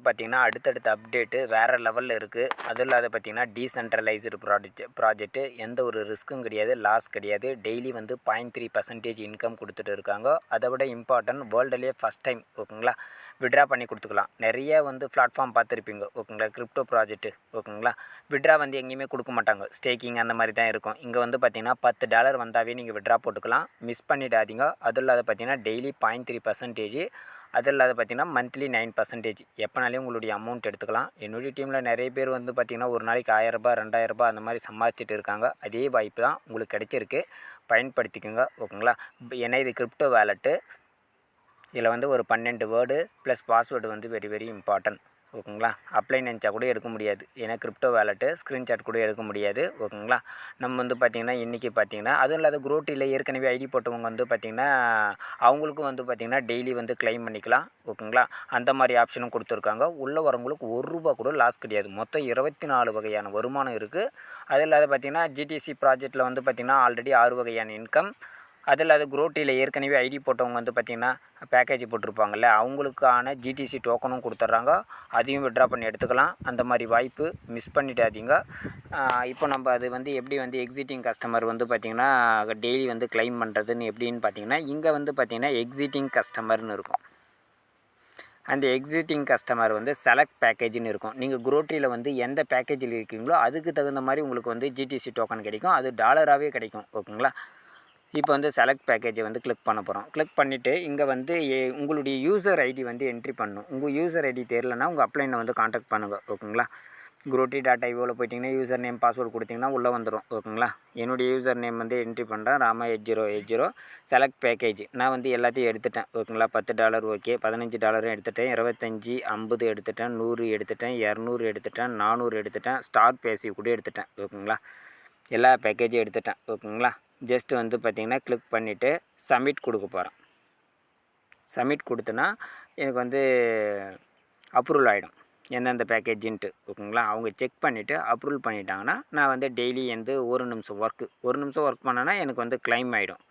வந்து பார்த்திங்கன்னா அடுத்தடுத்த அப்டேட்டு வேறு லெவலில் இருக்குது அதுவும் இல்லாத பார்த்திங்கன்னா டீசென்ட்ரலைஸ்டு ப்ராஜெக்ட் ப்ராஜெக்ட்டு எந்த ஒரு ரிஸ்க்கும் கிடையாது லாஸ் கிடையாது. டெய்லி வந்து பாயிண்ட் த்ரீ பர்சன்டேஜ் இன்கம் கொடுத்துட்டு இருக்காங்க. அதை விட இம்பார்ட்டன்ட் வேர்ல்டுலேயே ஃபஸ்ட் டைம் ஓகேங்களா? விட்ரா பண்ணி கொடுத்துக்கலாம். நிறைய வந்து பிளாட்ஃபார்ம் பார்த்துருப்பீங்க ஓகேங்களா? கிரிப்டோ ப்ராஜெக்ட்டு ஓகேங்களா? விட்ரா வந்து எங்கேயுமே கொடுக்க மாட்டாங்க. ஸ்டேக்கிங் அந்த மாதிரி தான் இருக்கும். இங்கே வந்து பார்த்திங்கன்னா பத்து டாலர் வந்தாவே நீங்கள் விட்ரா போட்டுக்கலாம். மிஸ் பண்ணிடாதீங்க. அதுவும் இல்லாத பார்த்திங்கன்னா டெய்லி பாயிண்ட் த்ரீ பர்சன்டேஜ் அது இல்லாத பார்த்திங்கன்னா மந்த்லி நைன் பர்சன்டேஜ் எப்போனாலையும் உங்களுடைய அமௌண்ட் எடுத்துக்கலாம். என்னுடைய டீமில் நிறைய பேர் வந்து பார்த்திங்கன்னா ஒரு நாளைக்கு ஆயிரரூபா ரெண்டாயிரரூபா அந்த மாதிரி சம்பாதிச்சிட்டு இருக்காங்க. அதே வாய்ப்பு தான் உங்களுக்கு கிடைச்சிருக்கு. பயன்படுத்திக்கோங்க ஓகேங்களா? ஏன்னா இது கிரிப்டோ வேலெட்டு இதில் வந்து ஒரு பன்னெண்டு வேர்டு ப்ளஸ் பாஸ்வேர்டு வந்து வெரி வெரி இம்பார்ட்டன்ட் ஓகேங்களா? அப்ளை நினச்சா கூட எடுக்க முடியாது. ஏன்னா கிரிப்டோ வேலெட்டு ஸ்க்ரீன்ஷாட் கூட எடுக்க முடியாது. ஓகேங்களா? நம்ம வந்து பார்த்திங்கன்னா இன்றைக்கி பார்த்திங்கன்னா அதுவும் இல்லாத குரோட்டியில் ஏற்கனவே ஐடி போட்டவங்க வந்து பார்த்திங்கன்னா அவங்களுக்கும் வந்து பார்த்திங்கன்னா டெய்லி வந்து க்ளைம் பண்ணிக்கலாம். ஓகேங்களா? அந்த மாதிரி ஆப்ஷனும் கொடுத்துருக்காங்க. உள்ளே வரவங்களுக்கு ஒரு ரூபா கூட லாஸ் கிடையாது. மொத்தம் இருபத்தி நாலு வகையான வருமானம் இருக்குது அது இல்லாத பார்த்திங்கன்னா ஜிடிசி ப்ராஜெக்ட்டில் வந்து பார்த்திங்கன்னா ஆல்ரெடி ஆறு வகையான இன்கம் அது இல்லாத குரோட்டியில் ஏற்கனவே ஐடி போட்டவங்க வந்து பார்த்திங்கன்னா பேக்கேஜ் போட்டிருப்பாங்கல்ல அவங்களுக்கான ஜிடிசி டோக்கனும் கொடுத்துட்றாங்க. அதையும் விட்ரா பண்ணி எடுத்துக்கலாம். அந்த மாதிரி வாய்ப்பு மிஸ் பண்ணிடாதீங்க. இப்போ நம்ம அது வந்து எப்படி வந்து எக்ஸிட்டிங் கஸ்டமர் வந்து பார்த்திங்கன்னா டெய்லி வந்து க்ளைம் பண்ணுறதுன்னு எப்படின்னு பார்த்தீங்கன்னா இங்கே வந்து பார்த்திங்கன்னா எக்ஸிட்டிங் கஸ்டமர்னு இருக்கும். அந்த எக்ஸிட்டிங் கஸ்டமர் வந்து செலக்ட் பேக்கேஜ்னு இருக்கும். நீங்கள் குரோட்டியில் வந்து எந்த பேக்கேஜில் இருக்கீங்களோ அதுக்கு தகுந்த மாதிரி உங்களுக்கு வந்து ஜிடிசி டோக்கன் கிடைக்கும். அது டாலராகவே கிடைக்கும். ஓகேங்களா? இப்போ வந்து செலக்ட் பேக்கேஜை வந்து கிளிக் பண்ண போகிறோம் கிளிக் பண்ணிவிட்டு இங்கே வந்து ஏ- உங்களுடைய யூசர் ஐடி வந்து என்ட்ரி பண்ணணும். உங்கள் யூசர் ஐடி தெரிலனா உங்கள் அப்ளைனை வந்து காண்டாக்ட் பண்ணுங்கள் ஓகேங்களா? குரோட்டி டாட்டா ஐவோவில் போயிட்டிங்கன்னா யூசர் நேம் பாஸ்வேர்டு கொடுத்தீங்கன்னா உள்ளே வந்துடும் ஓகேங்களா? என்னுடைய யூசர் நேம் வந்து என்ட்ரி பண்ணுறேன் Rama eight zero eight zero select package நான் வந்து எல்லாத்தையும் எடுத்துட்டேன் ஓகேங்களா? பத்து டாலர் ஓகே பதினஞ்சு டாலரும் எடுத்துட்டேன் இருபத்தஞ்சி ஐம்பது எடுத்துட்டேன் நூறு எடுத்துட்டேன் இரநூறு எடுத்துட்டேன் நானூறு எடுத்துட்டேன் ஸ்டார் பேசி கூட எடுத்துட்டேன் ஓகேங்களா? எல்லா பேக்கேஜும் எடுத்துட்டேன் ஓகேங்களா? ஜஸ்ட் வந்து பார்த்திங்கன்னா கிளிக் பண்ணிவிட்டு சப்மிட் கொடுக்க போகிறேன் சப்மிட் கொடுத்தனா எனக்கு வந்து அப்ரூவல் ஆகிடும் எந்தெந்த பேக்கேஜின்ட்டு ஓகேங்களா? அவங்க செக் பண்ணிவிட்டு அப்ரூவல் பண்ணிட்டாங்கன்னா நான் வந்து டெய்லி வந்து ஒரு நிமிஷம் ஒர்க்கு ஒரு நிமிஷம் ஒர்க் பண்ணேன்னா எனக்கு வந்து க்ளைம் ஆகிடும்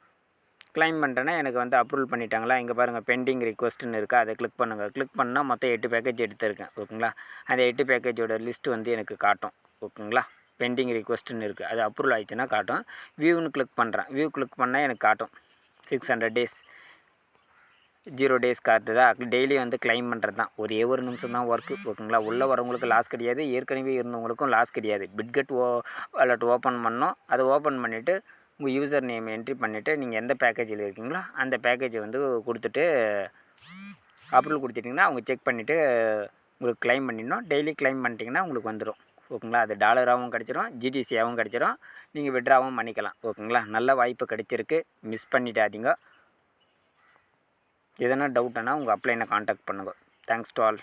க்ளைம் பண்ணுறேன்னா எனக்கு வந்து அப்ரூவல் பண்ணிட்டாங்களா? இங்கே பாருங்கள் பெண்டிங் ரிக்வஸ்ட்டுன்னு இருக்குது அதை கிளிக் பண்ணுங்கள் கிளிக் பண்ணால் மொத்தம் எட்டு பேக்கேஜ் எடுத்திருக்கேன் ஓகேங்களா? அந்த எட்டு பேக்கேஜோட லிஸ்ட் வந்து எனக்கு காட்டும் ஓகேங்களா? பெண்டிங் ரிக்வஸ்ட்னு இருக்குது அது அப்ரூவல் ஆயிடுச்சுன்னா காட்டும். வியூன்னு கிளிக் பண்ணுறேன் வியூ கிளிக் பண்ணால் எனக்கு காட்டும். Six hundred days zero days காட்டுதா. Daily வந்து க்ளைம் பண்ணுறது தான். ஒரே ஒரு நிமிஷம் தான் ஒர்க்கு ஓகேங்களா உள்ளே வரவங்களுக்கு லாஸ் கிடையாது. ஏற்கனவே இருந்தவங்களுக்கும் லாஸ் கிடையாது. பிட்கெட் ஓ வாலெட் ஓப்பன் பண்ணோம். அதை ஓப்பன் பண்ணிவிட்டு உங்கள் யூசர் நேம் என்ட்ரி பண்ணிவிட்டு நீங்கள் எந்த பேக்கேஜில் இருக்கீங்களோ அந்த பேக்கேஜை வந்து கொடுத்துட்டு அப்ரூவல் கொடுத்துட்டிங்கன்னா அவங்க செக் பண்ணிவிட்டு உங்களுக்கு க்ளைம் பண்ணிடணும். டெய்லி க்ளைம் பண்ணிட்டிங்கன்னா உங்களுக்கு வந்துடும் ஓகேங்களா? அது டாலராகவும் கிடச்சிரும் ஜிடிசியாகவும் கிடச்சிரும். நீங்கள் விட்ராவும் பண்ணிக்கலாம் ஓகேங்களா? நல்ல வாய்ப்பு கிடச்சிருக்கு. மிஸ் பண்ணிடாதீங்க. எதனா டவுட்டுன்னா உங்கள் அப்ளைனை காண்டாக்ட் பண்ணுங்கள் தேங்க்ஸ் டு ஆல்